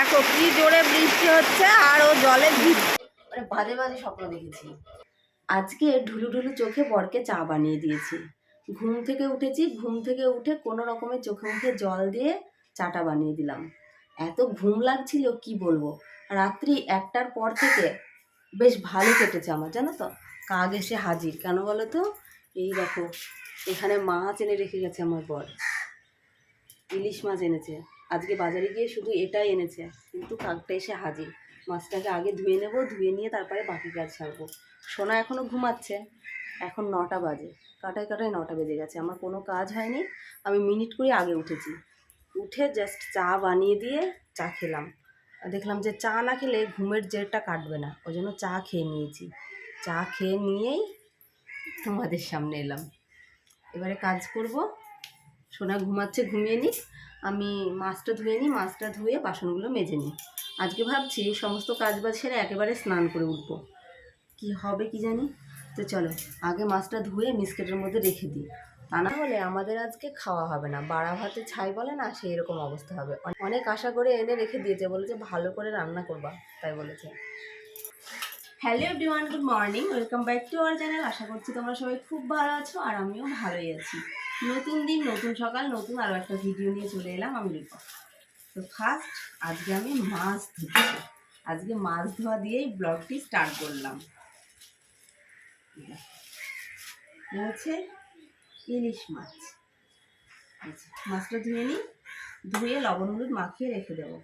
দেখো কি জোরে বৃষ্টি হচ্ছে আর ও জলে মানে বাজে বাজে স্বপ্ন দেখেছি। আজকে ঢুলু ঢুলু চোখে বরকে চা বানিয়ে দিয়েছি। ঘুম থেকে উঠেছি, ঘুম থেকে উঠে কোনো রকমের চোখে মুখে জল দিয়ে চাটা বানিয়ে দিলাম। এত ঘুম লাগছিল, কি বলব? রাত্রি একটার পর থেকে বেশ ভালো কেটেছে আমার, জানো তো? কাক এসে হাজির। কেন বলো তো? এই দেখো, এখানে মাছ এনে রেখে গেছে আমার বর। ইলিশ মাছ এনেছে। আজকে বাজারে গিয়ে শুধু এটাই এনেছে। কিন্তু কাকটা এসে হাজির। মাছটাকে আগে ধুয়ে নেব, ধুয়ে নিয়ে তারপরে বাকি কাজ সারবো সোনা এখনও ঘুমাচ্ছে। এখন নটা বাজে। কাটায় কাটায় নটা বেজে গেছে। আমার কোনো কাজ হয়নি। আমি মিনিট করে আগে উঠেছি। উঠে জাস্ট চা বানিয়ে দিয়ে চা খেলাম। দেখলাম যে চা না খেলে ঘুমের জেরটা কাটবে না। ওই জন্য চা খেয়ে নিয়েছি। চা খেয়ে নিয়েই তোমাদের সামনে এলাম। এবারে কাজ করব। সোনা ঘুমাচ্ছে, ঘুমিয়ে নিক। আমি মাছটা ধুয়ে নিই, মাছটা ধুয়ে বাসনগুলো মেজে নিই। আজকে ভাবছি সমস্ত কাজ বাজ সেরে একেবারে স্নান করে উঠবো। কি হবে কি জানি? তো চলো, আগে মাছটা ধুয়ে মিসকেটের মধ্যে রেখে দিই। তা না হলে আমাদের আজকে খাওয়া হবে না। বাড়া ভাতে ছাই বলে না, সেই রকম অবস্থা হবে। অনেক আশা করে এনে রেখে দিয়েছে, বলেছে ভালো করে রান্না করবা, তাই বলেছে। Hello everyone, good morning, welcome back to our channel. আশা করছি তোমরা সবাই খুব ভালো আছো আর আমিও ভালোই আছি। নতুন দিন নতুন সকাল নতুন আরও একটা ভিডিও নিয়ে চলে এলাম আমি রিপা। তো ফার্স্ট আজকে আমি মাছ ধুচ্ছি আজকে মাছ ধোয়া দিয়েই ব্লগটি স্টার্ট করলাম। হচ্ছে ইলিশ মাছ। আচ্ছা, মাছটা ধুয়ে নিই। ধুয়ে লবণ হলুদ মাখিয়ে রেখে দেবো।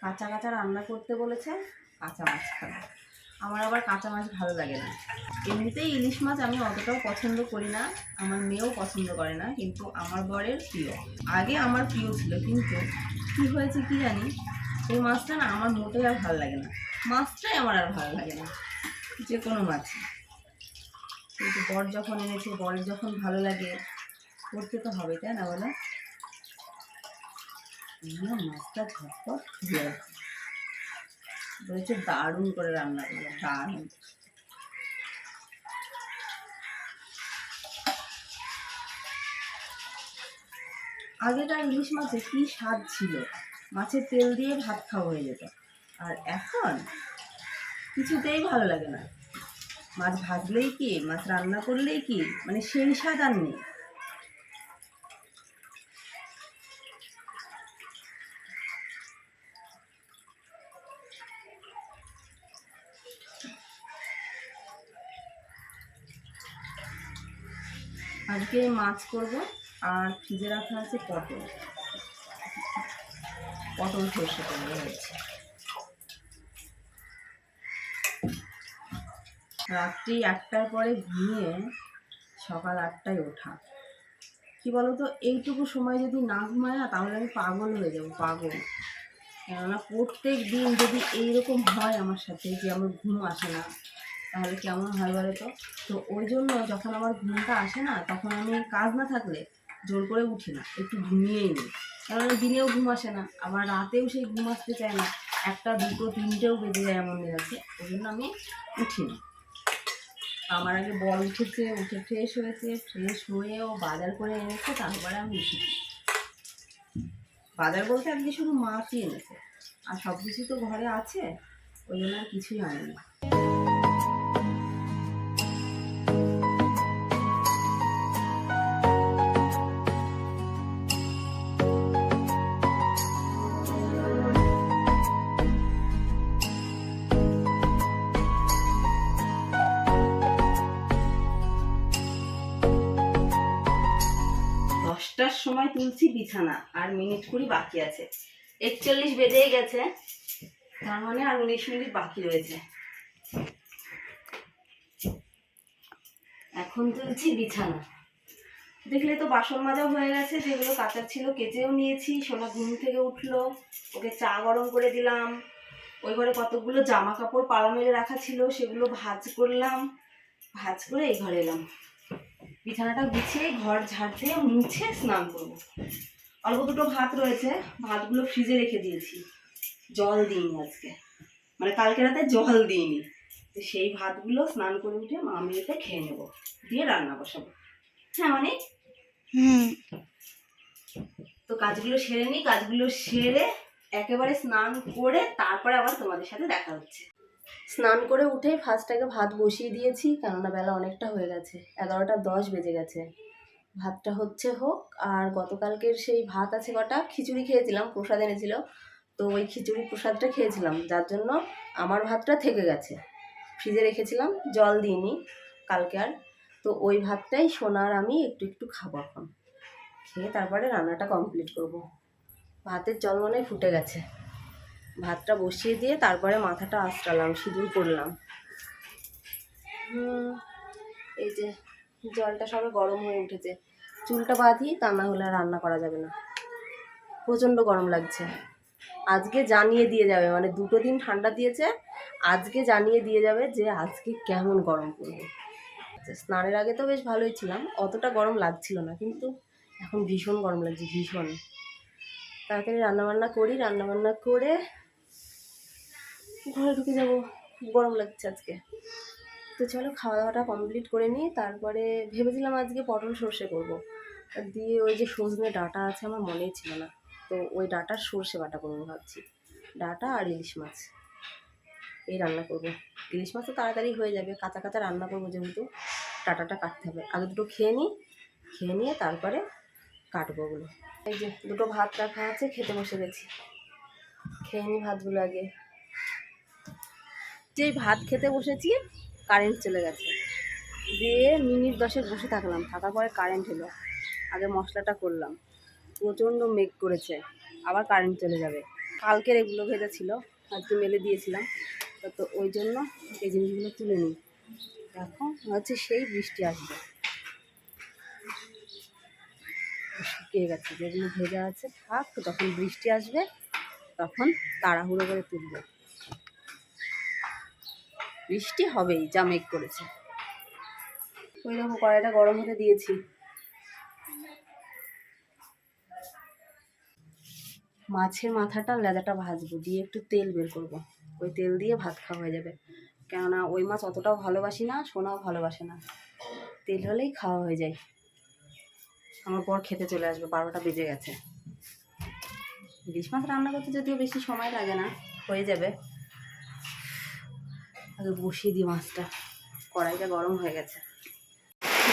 কাঁচা কাঁচা রান্না করতে বলেছে কাঁচা মাছ খাবে। আমার আবার কাঁচা মাছ ভালো লাগে না। এমনিতেই ইলিশ মাছ আমি অতটাও পছন্দ করি না, আমার মেয়েও পছন্দ করে না, কিন্তু আমার বরের প্রিয়। আগে আমার প্রিয় ছিল, কিন্তু কি হয়েছে কি জানি? এই মাছটা না আমার মোটেই আর ভালো লাগে না। মাছটাই আমার আর ভালো লাগে না, যে কোনো মাছ। কিন্তু বর যখন এনেছে, বরের যখন ভালো লাগে, করতে তো হবে, তাই না বলো? মাছটা ঝটপট রাখি। বলেছে দারুণ করে রান্না করব দারুণ। আগেকার ইলিশ মাছে কি স্বাদ ছিল? মাছের তেল দিয়ে ভাত খাওয়া হয়ে যেত। আর এখন কিছুতেই ভালো লাগে না। মাছ ভাজলেই কি, মাছ রান্না করলেই কি মানে সেই স্বাদ আর নেই। আজকে মাছ করব। আর ফ্রিজে রাখা আছে পটল। পটল সর্ষে করব হয়েছে রাত্রি একটার পরে ঘুমিয়ে সকাল আটটায় ওঠা। কি বলতো, এইটুকু সময় যদি না ঘুমায় না, তাহলে আমি পাগল হয়ে যাব, পাগল। কেননা প্রত্যেক দিন যদি এইরকম হয় আমার সাথে যে আমার ঘুম আসে না তাহলে কেমন হয় বলো তো? তো ওই জন্য যখন আমার ঘুমটা আসে না, তখন আমি কাজ না থাকলে জোর করে উঠি না, একটু ঘুমিয়েই নিই। কেননা দিনেও ঘুম আসে না, আবার রাতেও সেই ঘুম আসতে চায় না। একটা, দুটো, তিনটেও বেজে যায় এমন আছে ওই জন্য আমি উঠি না। আমার আগে বল উঠেছে, উঠে ফ্রেশ হয়েছে ফ্রেশ হয়েও বাজার করে এনেছে, তারপরে আমি উঠেছি বাজার বলতে আজকে শুধু মাছই এনেছে। আর সব কিছু তো ঘরে আছে, ওই জন্য আর কিছুই আনেনি। তুলছি বিছানা, আর মিনিট কুড়ি বাকি আছে। একচল্লিশ বেজেই গেছে, তার মানে আর উনিশ মিনিট বাকি রয়েছে। এখন তুলছি বিছানা। দেখলে তো বাসন মাজাও হয়ে গেছে, যেগুলো কাঁচা ছিল কেচেও নিয়েছি, সোনা ঘুম থেকে উঠল, ওকে চা গরম করে দিলাম। ওই ঘরে কতগুলো জামা কাপড় পাড়া মেরে রাখা ছিল, সেগুলো ভাজ করলাম, ভাজ করে এই ঘরে এলাম। বিছানাটা গুছিয়ে ঘর ঝাড় দিয়ে মুছে স্নান করব। অল্প দুটো ভাত রয়েছে ভাতগুলো ফ্রিজে রেখে দিয়েছি। জল দিইনি আজকে। মানে কালকে রাতে জল দিইনি। তো সেই ভাতগুলো স্নান করে উঠে মা মেয়েতে খেয়ে নেব দিয়ে রান্না বসাবো। হ্যাঁ মানে? হুম। তো কাজগুলো সেরে নিই কাজগুলো সেরে একেবারে স্নান করে তারপরে আবার তোমাদের সাথে দেখা হচ্ছে। স্নান করে উঠেই ফার্স্ট আগে ভাত বসিয়ে দিয়েছি, কেননা বেলা অনেকটা হয়ে গেছে। এগারোটা দশ বেজে গেছে। ভাতটা হচ্ছে হোক, আর গতকালকের সেই ভাত আছে কটা, খিচুড়ি খেয়েছিলাম, প্রসাদ এনেছিল। তো ওই খিচুড়ি প্রসাদটা খেয়েছিলাম, যার জন্য আমার ভাতটা থেকে গেছে। ফ্রিজে রেখেছিলাম, জল দিইনি কালকে আর। তো ওই ভাতটাই সোনার আমি একটু একটু খাব এখন। খেয়ে তারপরে রান্নাটা কমপ্লিট করব। ভাতের জল মনে ফুটে গেছে। ভাতটা বসিয়ে দিয়ে তারপরে মাথাটা আঁচড়ালাম সিঁদুর করলাম এই যে জলটা সবে গরম হয়ে উঠেছে। চুলটা বাঁধি তা না হলে রান্না করা যাবে না। প্রচণ্ড গরম লাগছে। আজকে জানিয়ে দিয়ে যাবে মানে দুটো দিন ঠান্ডা দিয়েছে আজকে জানিয়ে দিয়ে যাবে যে আজকে কেমন গরম পড়বে। আচ্ছা, স্নানের আগে তো বেশ ভালোই ছিলাম অতটা গরম লাগছিল না কিন্তু এখন ভীষণ গরম লাগছে ভীষণ। তাড়াতাড়ি রান্নাবান্না করি রান্নাবান্না করে ঘরে ঢুকে যাব, গরম লাগছে আজকে। তো চলো খাওয়া দাওয়াটা কমপ্লিট করে নিই, তারপরে ভেবেছিলাম আজকে পটল সর্ষে করব। দিয়ে ওই যে সজনে ডাটা আছে, আমার মনেই ছিল না। তো ওই ডাটার সর্ষে বাটা করব ভাবছি। ডাটা আর ইলিশ মাছ। এই রান্না করব। ইলিশ মাছ তো তাড়াতাড়ি হয়ে যাবে, কাঁচা কাঁচা রান্না করব যেহেতু। ডাটাটা কাটতে হবে। আগে দুটো খেয়ে নিই, খেয়ে নিয়ে তারপরে কাটবো ওগুলো। এই যে দুটো ভাত রাখা আছে, খেতে বসে গেছি। খেয়ে নিই ভাতগুলো আগে। যেই ভাত খেতে বসেছি কারেন্ট চলে গেছে। দিয়ে মিনিট দশেক বসে থাকলাম, থাকার পরে কারেন্ট এলো। আগে মশলাটা করলাম। প্রচণ্ড মেঘ করেছে, আবার কারেন্ট চলে যাবে। কালকের এগুলো ভেজা ছিল আজকে মেলে দিয়েছিলাম। তো ওই জন্য এই জিনিসগুলো তুলে নিই। এখন হচ্ছে সেই বৃষ্টি আসবে। শুকিয়ে গেছে, যেগুলো ভেজা আছে, থাক, যখন বৃষ্টি আসবে, তখন তাড়াহুড়ো করে তুলবো। বৃষ্টি হবেই, যা মেঘ করেছে। ওই দেখো কড়াইটা গরম হতে দিয়েছি। মাছের মাথাটা লেদাটা ভাজবো, দিয়ে একটু তেল বের করব। ওই তেল দিয়ে ভাত খাওয়া হয়ে যাবে। কেননা ওই মাছ অতটাও ভালোবাসি না, সোনাও ভালোবাসে না। তেল হলেই খাওয়া হয়ে যায়। আমার পর খেতে চলে আসবে, বারোটা বেজে গেছে। ইলিশ মাছ রান্না করতে যদিও বেশি সময় লাগে না, হয়ে যাবে। আগে বসিয়ে দিই মাছটা। কড়াইটা গরম হয়ে গেছে।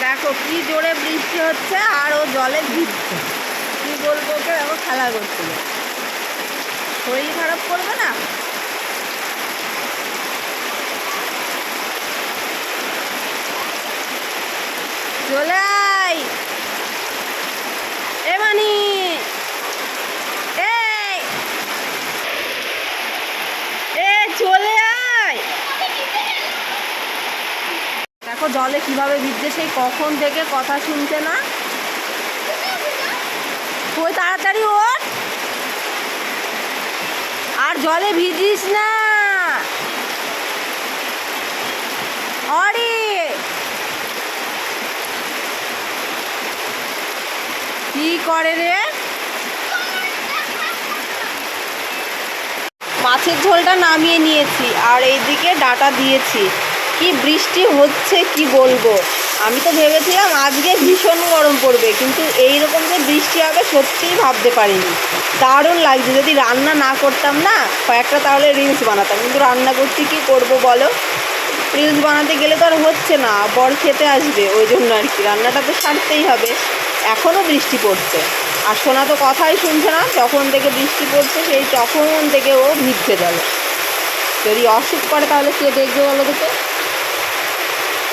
দেখো কি জোরে বৃষ্টি হচ্ছে আর ও জলে ভিজছে। কি বলব ওকে, দেখো খেলা করছিল শরীর খারাপ করবে না? চলে আয় এ মানি এই এ চলে আয় দেখো জলে কীভাবে ভিজছে সেই কখন থেকে কথা শুনছে না? ওই তাড়াতাড়ি ওঠ। আর জলে ভিজিস না। অরি। কি করে রে? মাছের ঝোলটা নামিয়ে নিয়েছি আর এইদিকে ডাটা দিয়েছি। কি বৃষ্টি হচ্ছে কি বলব? আমি তো ভেবেছিলাম আজকে ভীষণ গরম পড়বে, কিন্তু এই রকম যে বৃষ্টি হবে সত্যিই ভাবতে পারিনি। দারুণ লাগছে, যদি রান্না না করতাম না, কয়েকটা তাহলে রিলস বানাতাম, কিন্তু রান্না করতে কি করব বলো? রিলস বানাতে গেলে তো আর হচ্ছে না, বর খেতে আসবে, ওই জন্য আর কি, রান্নাটা তো সারতেই হবে। এখনও বৃষ্টি পড়ছে। আর সোনা তো কথাই শুনছে না, যখন থেকে বৃষ্টি পড়ছে, সেই তখন থেকে ও ভিজছে জলে যদি অসুখ করে তাহলে কে দেখবে বলো তোকে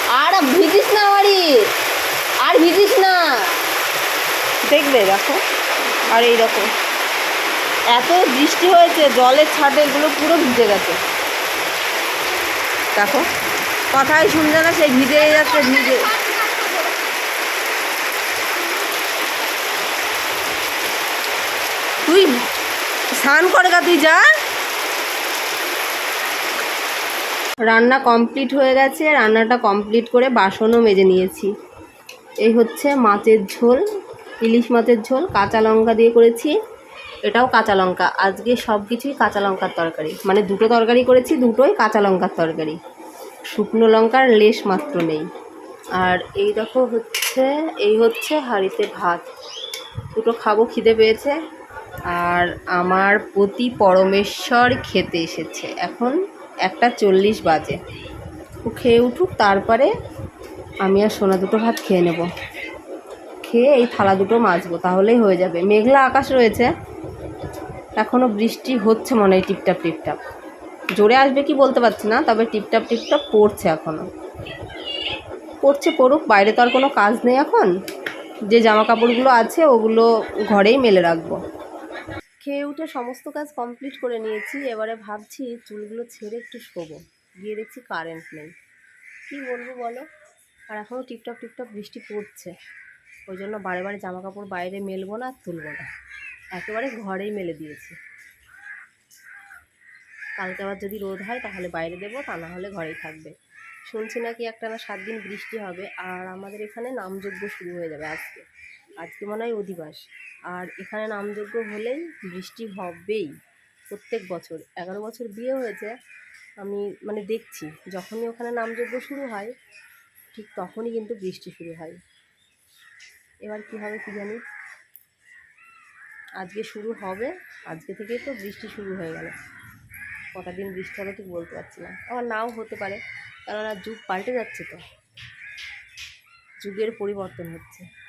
আর ভিজিস না বাড়ি। আর ভিজিস না। দেখবে, দেখো। আর এই দেখো। এত বৃষ্টি হয়েছে, জলের ছাটে এগুলো পুরো ভিজে গেছে। দেখো, কথাই শুনছে না সেই ভিজে যাচ্ছে, ভিজে। তুই স্নান করে গা, তুই যা। রান্না কমপ্লিট হয়ে গেছে, রান্নাটা কমপ্লিট করে বাসনও মেজে নিয়েছি। এই হচ্ছে মাছের ঝোল, ইলিশ মাছের ঝোল, কাঁচা লঙ্কা দিয়ে করেছি। এটাও কাঁচা লঙ্কা, আজকে সব কিছুই কাঁচা লঙ্কার তরকারি। মানে দুটো তরকারি করেছি, দুটোই কাঁচা লঙ্কার তরকারি। শুকনো লঙ্কার লেশ মাত্র নেই। আর এই দেখো হচ্ছে, এই হচ্ছে হাঁড়িতে ভাত। দুটো খাব, খিদে পেয়েছে। আর আমার প্রতি পরমেশ্বর খেতে এসেছে। এখন একটা চল্লিশ বাজে। ও খেয়ে উঠুক, তারপরে আমি আর সোনা দুটো ভাত খেয়ে নেব। খেয়ে এই থালা দুটো মাজবো, তাহলেই হয়ে যাবে। মেঘলা আকাশ রয়েছে। এখনও বৃষ্টি হচ্ছে মনে হয় টিপটাপ টিপটাপ। জোরে আসবে কি বলতে পারছি না, তবে টিপটাপ টিপটাপ পড়ছে এখনও পড়ছে পড়ুক, বাইরে তো আর কোনো কাজ নেই এখন। যে জামা কাপড়গুলো আছে, ওগুলো ঘরেই মেলে রাখব। খেয়ে উঠে সমস্ত কাজ কমপ্লিট করে নিয়েছি। এবারে ভাবছি চুলগুলো ছেড়ে একটু শোবো। গিয়ে দেখছি কারেন্ট নেই। কী বলব বলো? আর এখনও টিপটপ টিপটপ বৃষ্টি পড়ছে। ওই জন্য বারে বারে জামা কাপড় বাইরে মেলবো না, তুলবো না। একেবারে ঘরেই মেলে দিয়েছি। কালকে আবার যদি রোদ হয় তাহলে বাইরে দেবো, তা না হলে ঘরেই থাকবে। শুনছি নাকি একটা না সাত দিন বৃষ্টি হবে, আর আমাদের এখানে নামযজ্ঞ শুরু হয়ে যাবে আজকে। আজকে মনে হয় অধিবাস। আর এখানে নামযজ্ঞ হলেই বৃষ্টি হবেই। প্রত্যেক বছর। এগারো বছর বিয়ে হয়েছে, আমি মানে দেখছি। যখনই ওখানে নামযজ্ঞ শুরু হয়, ঠিক তখনই কিন্তু বৃষ্টি শুরু হয়। এবার কী হবে কী জানি? আজকে শুরু হবে, আজকে থেকেই তো বৃষ্টি শুরু হয়ে গেল। কটা দিন বৃষ্টি হবে ঠিক বলতে পারছি না। আবার নাও হতে পারে, কেননা যুগ পাল্টে যাচ্ছে তো। যুগের পরিবর্তন হচ্ছে।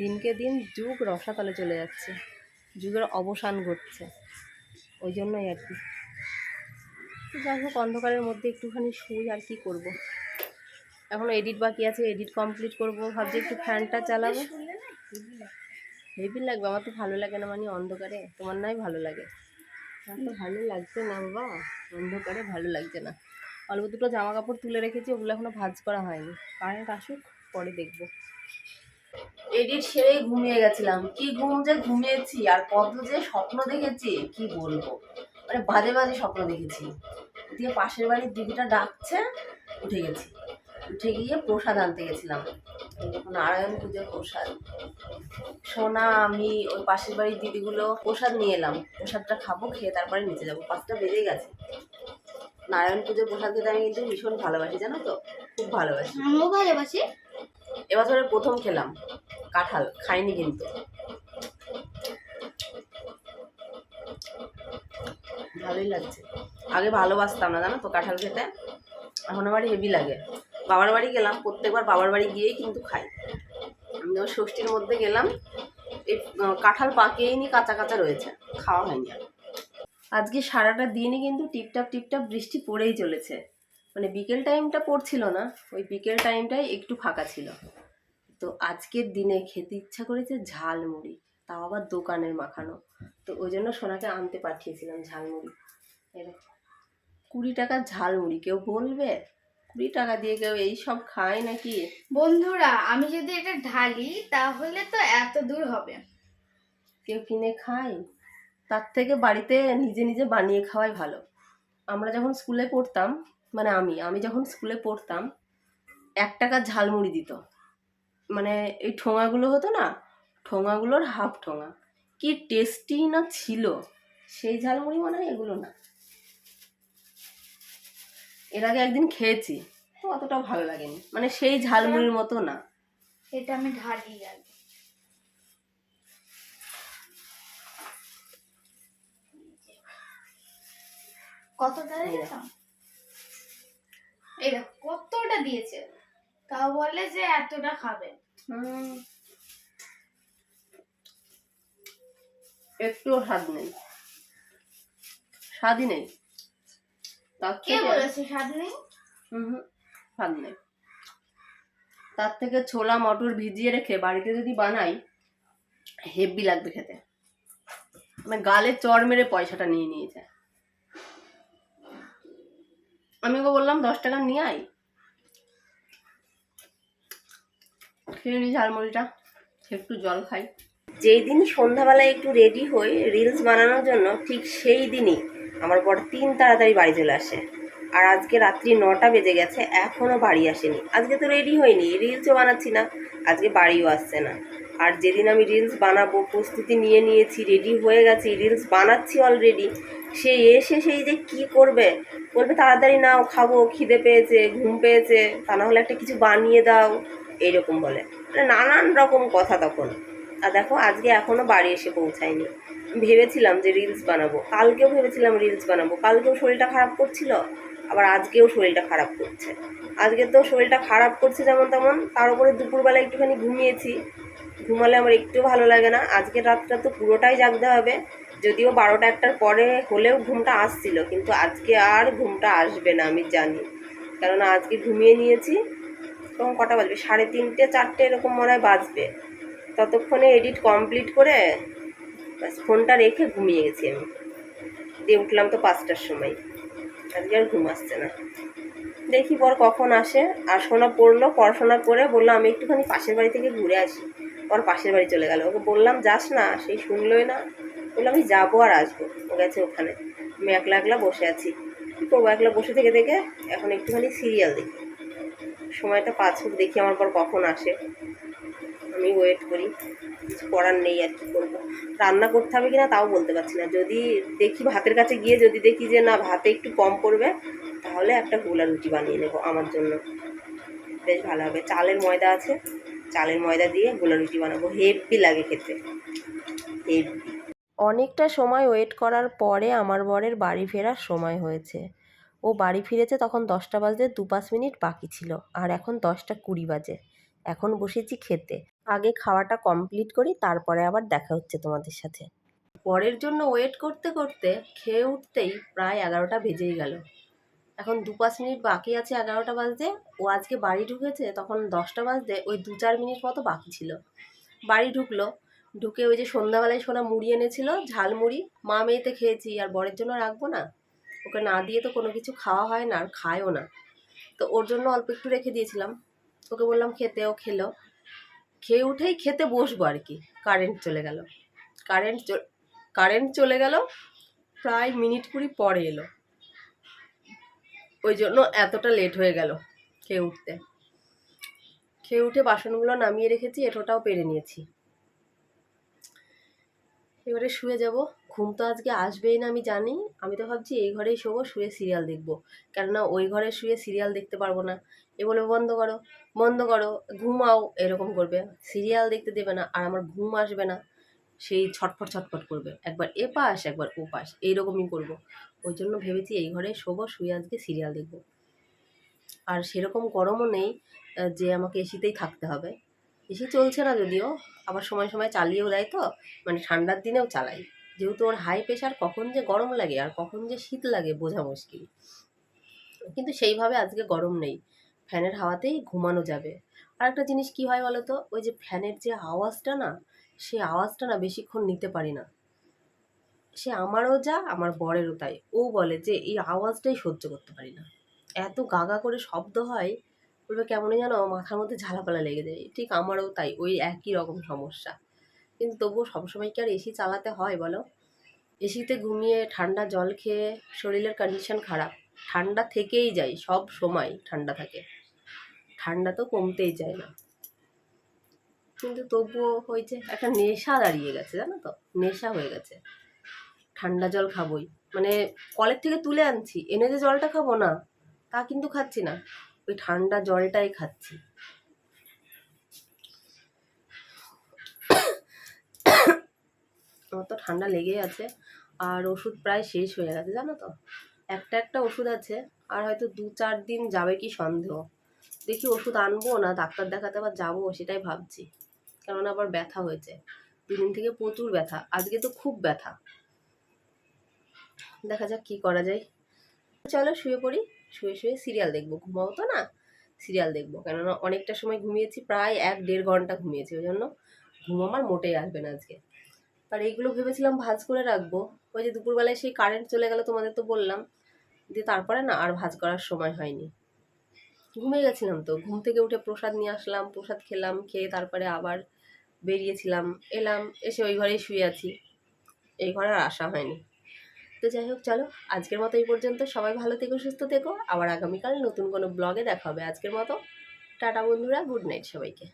দিনকে দিন যুগ রসাতলে চলে যাচ্ছে, যুগের অবসান ঘটছে, ওই জন্যই আর কি। যাই হোক, অন্ধকারের মধ্যে একটুখানি শুই আর কি করব। এখন এডিট বাকি আছে এডিট কমপ্লিট করব, ভাবছি একটু ফ্যানটা চালাবো। হেভি লাগবে, আমার তো ভালো লাগে না মানে অন্ধকারে, তোমার নয় ভালো লাগে? তো ভালো লাগছে না বাবা, অন্ধকারে ভালো লাগছে না। অল্প দুটো জামা কাপড় তুলে রেখেছি, ওগুলো এখনও ভাজ করা হয়নি। কারেন্ট আসুক, পরে দেখব। এডিট সেরেই ঘুমিয়ে গেছিলাম। কি ঘুম যে ঘুমিয়েছি আর কত যে স্বপ্ন দেখেছি, কি বলব? মানে বাজে বাজে স্বপ্ন দেখেছি। দিয়ে পাশের বাড়ির দিদিটা ডাকছে, উঠে গেছি। উঠে গিয়ে প্রসাদ আনতে গেছিলাম। নারায়ণ পুজোর প্রসাদ। সোনা, আমি, ওই পাশের বাড়ির দিদিগুলো প্রসাদ নিয়ে এলাম। প্রসাদটা খাব, খেয়ে তারপরে নিচে যাব। পাঁচটা বেজে গেছে। নারায়ণ পুজোর প্রসাদ খেতে আমি কিন্তু ভীষণ ভালোবাসি, জানো তো? খুব ভালোবাসি। আমিও ভালোবাসি। এবছরে প্রথম খেলাম। কাঁঠাল, খাইনি কিন্তু। ভালোই লাগছে। আগে ভালোবাসতাম না, জানো তো কাঁঠাল খেতে? এখন আমার হেভি লাগে। বাবার বাড়ি গেলাম, প্রত্যেকবার বাবার বাড়ি গিয়েই কিন্তু খাই। আমি ওই ষষ্ঠীর মধ্যে গেলাম, এই কাঁঠাল কাঁঠাল পাকেইনি কাঁচা কাঁচা রয়েছে। খাওয়া হয়নি আজকে সারাটা দিনই কিন্তু টিপটাপ টিপটাপ বৃষ্টি পড়েই চলেছে। মানে বিকেল টাইমটা পড়ছিল না ওই বিকেল টাইমটাই একটু ফাঁকা ছিল। তো আজকের দিনে খেতে ইচ্ছা করেছে ঝালমুড়ি তাও আবার দোকানের মাখানো। তো ওই জন্য সোনাকে আনতে পাঠিয়েছিলাম ঝালমুড়ি। দেখো, কুড়ি টাকার ঝালমুড়ি কেউ বলবে? কুড়ি টাকা দিয়ে কেউ এই সব খায় নাকি? বন্ধুরা আমি যদি এটা ঢালি তাহলে তো এত দূর হবে। কেউ কিনে খায়? তার থেকে বাড়িতে নিজে নিজে বানিয়ে খাওয়াই ভালো। আমরা যখন স্কুলে পড়তাম মানে আমি আমি যখন স্কুলে পড়তাম এক টাকার ঝালমুড়ি দিত। মানে এই ঠোঙাগুলো হতো না ঠোঙাগুলোর হাফ ঠোঙা। কি টেস্টি না ছিল সেই ঝালমুড়ি মনে হয় এগুলো না। এর আগে একদিন খেয়েছি তো অতটাও ভালো লাগেনি। মানে সেই ঝালমুড়ির মতো না। এটা আমি ঢালি আগে কতটা দিয়েছ এই দেখো কতটা দিয়েছে? তাও বলে যে এতটা খাবে। হুম। একটুও স্বাদ নেই। স্বাদই নেই। তার কে বলেছে স্বাদ নেই? হুম হুম, স্বাদ নেই। তার থেকে ছোলা মটর ভিজিয়ে রেখে বাড়িতে যদি বানাই হেভি লাগবে খেতে। মানে গালে চড় মেরে পয়সাটা নিয়ে নিয়েছে। আমি ওকে বললাম, দশ টাকা নিয়ে আয়। খেয়ে নি ঝালমুড়িটা একটু জল খাই। যেই দিন সন্ধ্যাবেলায় একটু রেডি হই রিলস বানানোর জন্য, ঠিক সেই দিনই আমার বর তিন তাড়াতাড়ি বাড়ি চলে আসে। আর আজকে রাত্রি নটা বেজে গেছে এখনও বাড়ি আসেনি। আজকে তো রেডি হয়নি রিলসও বানাচ্ছি না, আজকে বাড়িও আসছে না। আর যেদিন আমি রিলস বানাবো, প্রস্তুতি নিয়ে নিয়েছি রেডি হয়ে গেছি রিলস বানাচ্ছি অলরেডি সে এসে সেই যে কি করবে? বলবে, তাড়াতাড়ি নাও, খাব, খিদে পেয়েছে, ঘুম পেয়েছে, তা না হলে একটা কিছু বানিয়ে দাও। এইরকম বলে। মানে নানান রকম কথা তখন। আর দেখো, আজকে এখনও বাড়ি এসে পৌঁছায়নি। ভেবেছিলাম যে রিলস বানাবো। কালকেও ভেবেছিলাম রিলস বানাবো। কালকেও শরীরটা খারাপ করছিল, আবার আজকেও শরীরটা খারাপ করছে। আজকে তো শরীরটা খারাপ করছে যেমন তেমন, তার উপরে দুপুরবেলা একটুখানি ঘুমিয়েছি। ঘুমালে আমার একটু ভালো লাগে না। আজকে রাতটা তো পুরোটাই জাগতে হবে। যদিও বারোটা একটার পরে হলেও ঘুমটা আসছিল, কিন্তু আজকে আর ঘুমটা আসবে না, আমি জানি। কেননা আজকে ঘুমিয়ে নিয়েছি, তখন কটা বাজবে? সাড়ে তিনটে, চারটে এরকম মনে হয় বাজবে। ততক্ষণে এডিট কমপ্লিট করে ব্যাস ফোনটা রেখে ঘুমিয়ে গেছি আমি। দিয়ে উঠলাম তো পাঁচটার সময়। আজকে আর ঘুম আসছে না। দেখি পর কখন আসে। আর শোনা পড়ল, পড়াশোনা করে বলল আমি একটুখানি পাশের বাড়ি থেকে ঘুরে আসি। পর পাশের বাড়ি চলে গেল। ওকে বললাম, যাস না সেই শুনলোই না। বলল, আমি যাব আর আসব। ও গেছে ওখানে। আমি একলা একলা বসে আছি। কী করব? একলা বসে থেকে থেকে এখন একটুখানি সিরিয়াল দেখি। সময়টা পাঁচ হোক দেখি আমার পর কখন আসে। আমি ওয়েট করি। কিছু করার নেই আর কি করব। রান্না করতে হবে কি না তাও বলতে পারছি না। যদি দেখি ভাতের কাছে গিয়ে যদি দেখি যে না, ভাতে একটু কম পড়বে, তাহলে একটা গোলা রুটি বানিয়ে নেব আমার জন্য। বেশ ভালো হবে। চালের ময়দা আছে। চালের ময়দা দিয়ে গোলা রুটি বানাবো। হেভি লাগে খেতে। হেভি। অনেকটা সময় ওয়েট করার পরে আমার বরের বাড়ি ফেরার সময় হয়েছে। ও বাড়ি ফিরেছে তখন দশটা বাজতে দু পাঁচ মিনিট বাকি ছিল, আর এখন দশটা কুড়ি বাজে। এখন বসেছি খেতে। আগে খাওয়াটা কমপ্লিট করি, তারপরে আবার দেখা হচ্ছে তোমাদের সাথে। পরের জন্য ওয়েট করতে করতে খেয়ে উঠতেই প্রায় এগারোটা বেজেই গেল। এখন দু পাঁচ মিনিট বাকি আছে এগারোটা বাজতে। ও আজকে বাড়ি ঢুকেছে, তখন দশটা বাজতে, ওই দু চার মিনিট মতো বাকি ছিল। বাড়ি ঢুকলো, ঢুকে ওই যে সন্ধ্যাবেলায় সোনা মুড়ি এনেছিল ঝালমুড়ি মা মেয়েতে খেয়েছি, আর বরের জন্য রাখব না। ওকে না দিয়ে তো কোনো কিছু খাওয়া হয় না, আর খায়ও না। তো ওর জন্য অল্প একটু রেখে দিয়েছিলাম। ওকে বললাম খেতে ও খেলো। খেয়ে উঠেই খেতে বসবো আর কি। কারেন্ট চলে গেল। কারেন্ট কারেন্ট চলে গেল। প্রায় মিনিট কুড়ি পরে এলো। ওই জন্য এতটা লেট হয়ে গেল খেয়ে উঠতে। খেয়ে উঠে বাসনগুলো নামিয়ে রেখেছি, এটোটাও পেরে নিয়েছি। এবারে শুয়ে যাব। ঘুম তো আজকে আসবেই না, আমি জানি। আমি তো ভাবছি এই ঘরেই শোবো, শুয়ে সিরিয়াল দেখব। কেননা ওই ঘরে শুয়ে সিরিয়াল দেখতে পারব না। এ বলবে বন্ধ করো বন্ধ করো, ঘুমাও। এরকম করবে। সিরিয়াল দেখতে দেবে না, আর আমার ঘুম আসবে না। সেই ছটফট ছটফট করবে। একবার এ পাশ একবার ও পাশ এইরকমই করব। ওই জন্য ভেবেছি এই ঘরে শোবো, শুয়ে আজকে সিরিয়াল দেখব। আর সেরকম গরমও নেই যে আমাকে এসিতেই থাকতে হবে। এসি চলছে না যদিও, আবার সময় সময় চালিয়েও দেয় তো মানে ঠান্ডার দিনেও চালাই। যেহেতু ওর হাই প্রেশার কখন যে গরম লাগে আর কখন যে শীত লাগে বোঝা মুশকিল। কিন্তু সেইভাবে আজকে গরম নেই। ফ্যানের হাওয়াতেই ঘুমানো যাবে। আর একটা জিনিস কি হয় বলো তো ওই যে ফ্যানের যে আওয়াজটা না সেই আওয়াজটা না বেশিক্ষণ নিতে পারি না। সে আমারও যা, আমার বরেরও তাই। ও বলে যে, এই আওয়াজটাই সহ্য করতে পারি না। এত গাগা করে শব্দ হয়, বলবে, কেমনই যেন মাথার মধ্যে ঝালাপালা লেগে যায়। ঠিক আমারও তাই, ওই একই রকম সমস্যা। কিন্তু তবুও সবসময় কি আর এসি চালাতে হয় বলো? এসিতে ঘুমিয়ে ঠান্ডা জল খেয়ে শরীরের কন্ডিশন খারাপ। ঠান্ডা থেকেই যায়, সব সময় ঠান্ডা থাকে। ঠান্ডা তো কমতেই যায় না। কিন্তু তবুও হয়েছে, একটা নেশা দাঁড়িয়ে গেছে, জানো তো? নেশা হয়ে গেছে। ঠান্ডা জল খাবোই। মানে কলের থেকে তুলে আনছি, এনে যে জলটা খাব না, তা কিন্তু খাচ্ছি না। ওই ঠান্ডা জলটাই খাচ্ছি। আমার তো ঠান্ডা লেগেই আছে, আর ওষুধ প্রায় শেষ হয়ে গেছে, জানো তো? একটা একটা ওষুধ আছে, আর হয়তো দু চার দিন যাবে কি সন্দেহ। দেখি ওষুধ আনব না, ডাক্তার দেখাতে আবার যাব, সেটাই ভাবছি। কেননা আবার ব্যথা হয়েছে। দুদিন থেকে প্রচুর ব্যথা, আজকে তো খুব ব্যথা। দেখা যাক কি করা যায়। চলো শুয়ে পড়ি, শুয়ে শুয়ে সিরিয়াল দেখব। ঘুমাবো তো না? সিরিয়াল দেখব। কেননা অনেকটা সময় ঘুমিয়েছি, প্রায় এক দেড় ঘণ্টা ঘুমিয়েছি, ওই জন্য ঘুম আমার মোটেই আসবে না আজকে। আর এইগুলো ভেবেছিলাম ভাজ করে রাখব। ওই যে দুপুরবেলায় সেই কারেন্ট চলে গেল তোমাদের তো বললাম, দিয়ে তারপরে না আর ভাজ করার সময় হয়নি। ঘুমিয়ে গেছিলাম তো, ঘুম থেকে উঠে প্রসাদ নিয়ে আসলাম, প্রসাদ খেলাম, খেয়ে তারপরে আবার বেরিয়েছিলাম, এলাম, এসে ওই ঘরেই শুয়ে আছি। এই ঘরে আর আসা হয়নি। তো যাই হোক, চলো আজকের মতো এই পর্যন্ত। সবাই ভালো থেকো, সুস্থ থেকো। আবার আগামীকাল নতুন কোনো ব্লগে দেখা হবে। আজকের মতো টাটা বন্ধুরা গুড নাইট সবাইকে।